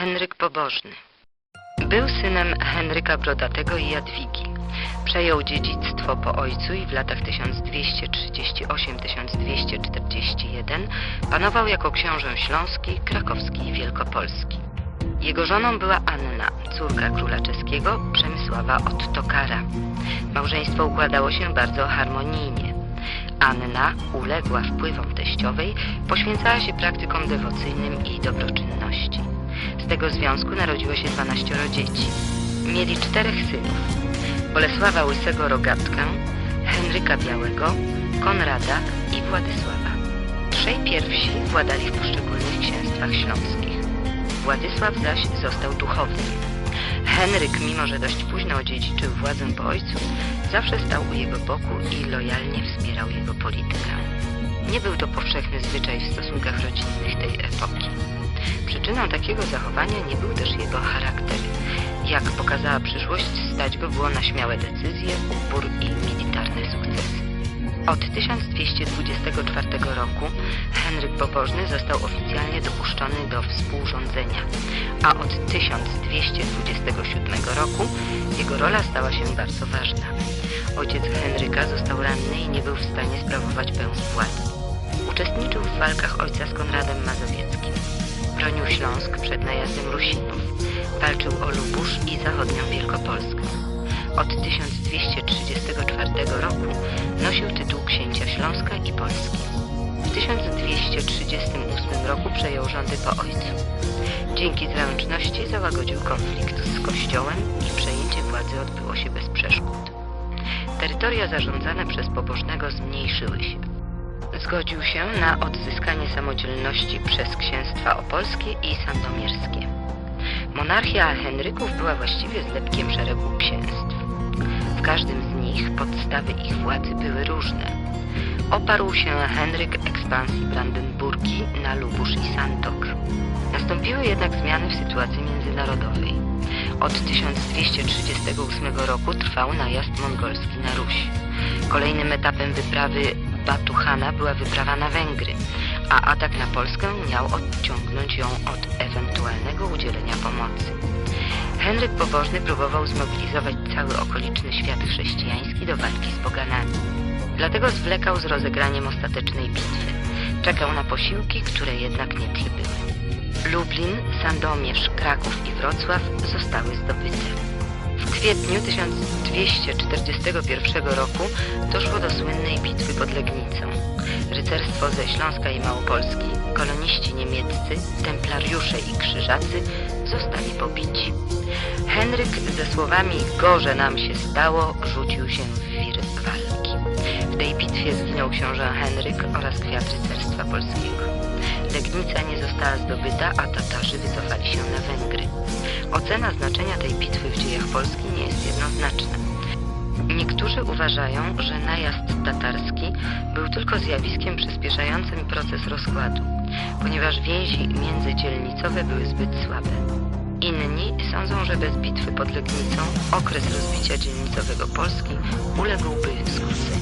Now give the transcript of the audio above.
Henryk Pobożny. Był synem Henryka Brodatego i Jadwigi. Przejął dziedzictwo po ojcu i w latach 1238-1241 panował jako książę śląski, krakowski i wielkopolski. Jego żoną była Anna, córka króla czeskiego Przemysława Ottokara. Małżeństwo układało się bardzo harmonijnie. Anna uległa wpływom teściowej, poświęcała się praktykom dewocyjnym i dobroczynności. Z tego związku narodziło się 12 dzieci. Mieli czterech synów. Bolesława Łysego Rogatkę, Henryka Białego, Konrada i Władysława. Trzej pierwsi władali w poszczególnych księstwach śląskich. Władysław zaś został duchownym. Henryk, mimo że dość późno odziedziczył władzę po ojcu, zawsze stał u jego boku i lojalnie wspierał jego politykę. Nie był to powszechny zwyczaj w stosunkach rodzinnych tej epoki. Przyczyną takiego zachowania nie był też jego charakter. Jak pokazała przyszłość, stać go było na śmiałe decyzje, upór i militarne sukcesy. Od 1224 roku Henryk Pobożny został oficjalnie dopuszczony do współrządzenia, a od 1227 roku jego rola stała się bardzo ważna. Ojciec Henryka został ranny i nie był w stanie sprawować pełni władzy. Uczestniczył w walkach ojca z Konradem Mazowieckim. Bronił Śląsk przed najazdem Rusinów. Walczył o Lubusz i zachodnią Wielkopolskę. Od 1234 roku nosił tytuł księcia Śląska i Polski. W 1238 roku przejął rządy po ojcu. Dzięki zręczności załagodził konflikt z kościołem i przejęcie władzy odbyło się bez przeszkód. Terytoria zarządzane przez pobożnego zmniejszyły się. Zgodził się na odzyskanie samodzielności przez księstwa opolskie i sandomierskie. Monarchia Henryków była właściwie zlepkiem szeregu księstw. W każdym z nich podstawy ich władzy były różne. Oparł się Henryk ekspansji Brandenburgii na Lubusz i Santok. Nastąpiły jednak zmiany w sytuacji międzynarodowej. Od 1238 roku trwał najazd mongolski na Ruś. Kolejnym etapem wyprawy Batuhana była wyprawa na Węgry, a atak na Polskę miał odciągnąć ją od ewentualnego udzielenia pomocy. Henryk Pobożny próbował zmobilizować cały okoliczny świat chrześcijański do walki z poganami. Dlatego zwlekał z rozegraniem ostatecznej bitwy. Czekał na posiłki, które jednak nie przybyły. Lublin, Sandomierz, Kraków i Wrocław zostały zdobyte. Kwietniu 1241 roku doszło do słynnej bitwy pod Legnicą. Rycerstwo ze Śląska i Małopolski, koloniści niemieccy, templariusze i krzyżacy zostali pobici. Henryk ze słowami gorze nam się stało rzucił się w wir walki. W tej bitwie zginął książę Henryk oraz kwiat rycerstwa polskiego. Legnica nie została zdobyta, a Tatarzy wycofali się na Węgry. Ocena znaczenia tej bitwy w dziejach Polski nie jest jednoznaczna. Niektórzy uważają, że najazd tatarski był tylko zjawiskiem przyspieszającym proces rozkładu, ponieważ więzi międzydzielnicowe były zbyt słabe. Inni sądzą, że bez bitwy pod Legnicą okres rozbicia dzielnicowego Polski uległby skróceniu.